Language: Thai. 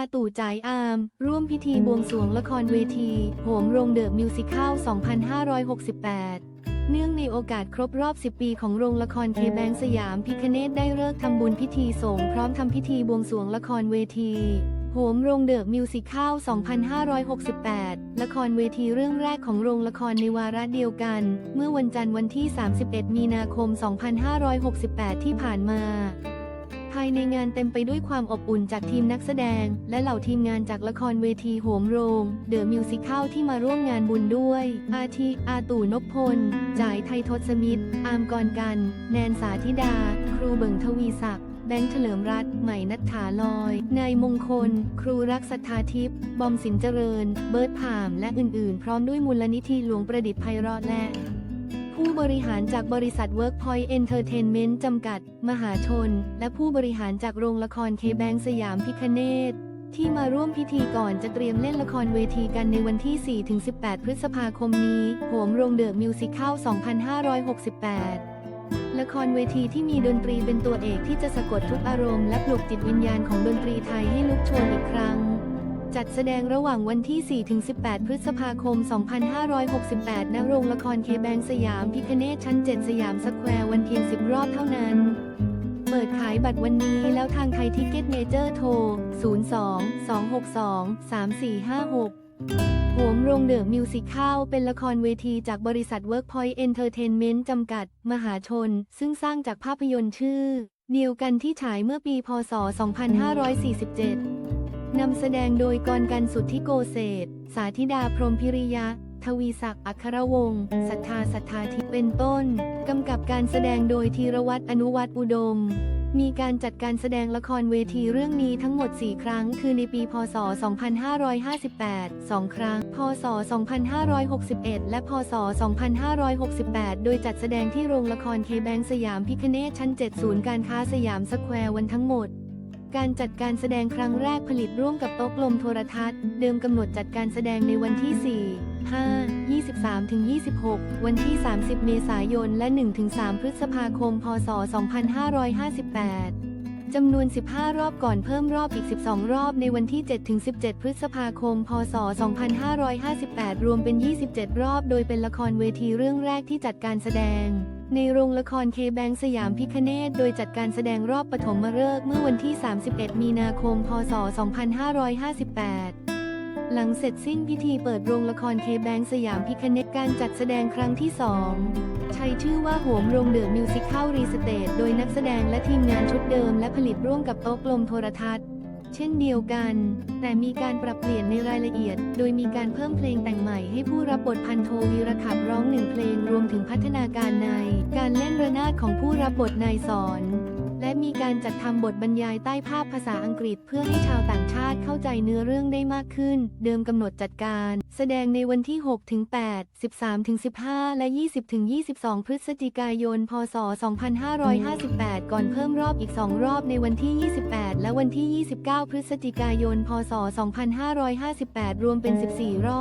าตู่จ่ายอาม ร่วมพิธีบวงสรวงละครเวทีโหมโรงเดอะมิวสิคัล2568 เนื่องในโอกาสครบรอบ 10 ปีของโรงละครเคแบงสยามพิคเนตได้เลิกทำบุญพิธีสงฆ์พร้อมทำพิธีบวงสรวงละครเวทีโหมโรงเดอะมิวสิคัล2568 ละครเวทีเรื่องแรกของโรงละครในวาระเดียวกัน เมื่อวันจันทร์วันที่ 31 มีนาคม 2568 ที่ผ่านมา ภายในงานเต็มไปด้วยความอบอุ่นจากทีมนักแสดง และเหล่าทีมงานจากละครเวทีโหมโรงเดอะมิวสิคัลที่มาร่วมงานบุญด้วย อาทิอาตู่นพพล จ่ายไทยทศมิตร อามกรกัน แนนสาธิดา ครูเบิงทวีศักดิ์แบงค์เฉลิมรัตน์ใหม่นัทถาลอย นายมงคล ครูรักสัทธาทิพย์ บอมสินเจริญ เบิร์ดผาม และอื่นๆ พร้อมด้วยมูลนิธิหลวงประดิษฐ์ไพเราะและ ผู้บริหารจากบริษัท Workpoint Entertainment จำกัด มหาชน และผู้บริหารจากโรงละครเคแบงสยามพิคเนตที่มาร่วมพิธีก่อนจะเตรียมเล่นละครเวทีกันในวันที่ 4-18 พฤษภาคมนี้โหมโรงเดอะมิวสิคัล2568 ละครเวทีที่มีดนตรีเป็นตัวเอกที่จะสะกดทุกอารมณ์และปลุกจิตวิญญาณของดนตรีไทยให้ลุกโชนอีกครั้ง จัดแสดงระหว่างวันที่ 4-18 พฤษภาคม 2568 ณ โรงละครเคแบงสยามพิคเนตชั้น 7 สยามสแควร์วันเพียง 10 รอบเท่านั้น เปิดขายบัตรวันนี้แล้วทางไทยทิกเก็ตเมเจอร์โทร 02-262-3456โหมโรงเดอะมิวสิคัลเป็นละครเวทีจากบริษัท Workpoint Entertainment จำกัด มหาชน ซึ่งสร้างจากภาพยนตร์ชื่อ เดียวกันที่ฉายเมื่อปี พศ 2547 นำแสดงโดยกรกันสุทธิโกเศษ สาธิดาพรหมพิริยะ ทวีศักดิ์อัครวงศ์ศรัทธาศรัทธาทิพย์เป็นต้น กำกับการแสดงโดยธีรวัตรอนุวัตรอุดม มีการจัดการแสดงละครเวทีเรื่องนี้ทั้งหมด 4 ครั้ง คือในปี พศ 2558 2 ครั้ง พศ 2561 และ พศ 2568 โดยจัดแสดงที่โรงละครเคแบงสยามพิคเนตชั้น 7 ศูนย์การค้าสยามสแควร์วันทั้งหมด การจัดการแสดงครั้งแรกผลิตร่วมกับโต๊ะกลมโทรทัศน์ เดิมกำหนดจัดการแสดงในวันที่ 4 5 23 ถึง 26 วันที่ 30 เมษายน และ1-3พฤษภาคม พศ 2558จำนวน 15 รอบก่อนเพิ่มรอบอีก 12 รอบในวันที่7-17 พฤษภาคม พศ 2558 รวมเป็น 27 รอบ โดยเป็นละครเวทีเรื่องแรกที่จัดการแสดง ในโรงละครเคแบงสยามพิคเนตโดยจัดการแสดงรอบปฐมฤกษ์เมื่อวันที่ 31 มีนาคม พศ 2558 หลังเสร็จสิ้นพิธีเปิดโรงละครเคแบงสยามพิคเนตการจัดแสดงครั้งที่ 2 ใช้ชื่อว่าโหมโรงเดอะมิวสิคัลรีสเตทโดยนักแสดงและทีมงานชุดเดิมและผลิตร่วมกับโต๊ะกลมโทรทัศน์เช่นเดียวกัน แต่มีการปรับเปลี่ยนในรายละเอียด โดยมีการเพิ่มเพลงแต่งใหม่ให้ผู้รับบทพันโทวีรขับร้องหนึ่งเพลงรวมถึงพัฒนาการใน การเล่นระนาดของผู้รับบทนายสอน และมีการจัดทำบทบรรยายใต้ภาพภาษาอังกฤษเพื่อให้ชาวต่างชาติเข้าใจเนื้อเรื่องได้มากขึ้น เดิมกำหนดจัดการ แสดงในวันที่ 6 ถึง 8 13 ถึง 15 และ 20 ถึง 22 พฤศจิกายน พศ 2558 ก่อนเพิ่มรอบอีก 2 รอบในวันที่ 28 และวันที่ 29 พฤศจิกายน พศ 2558 รวมเป็น 14 รอบ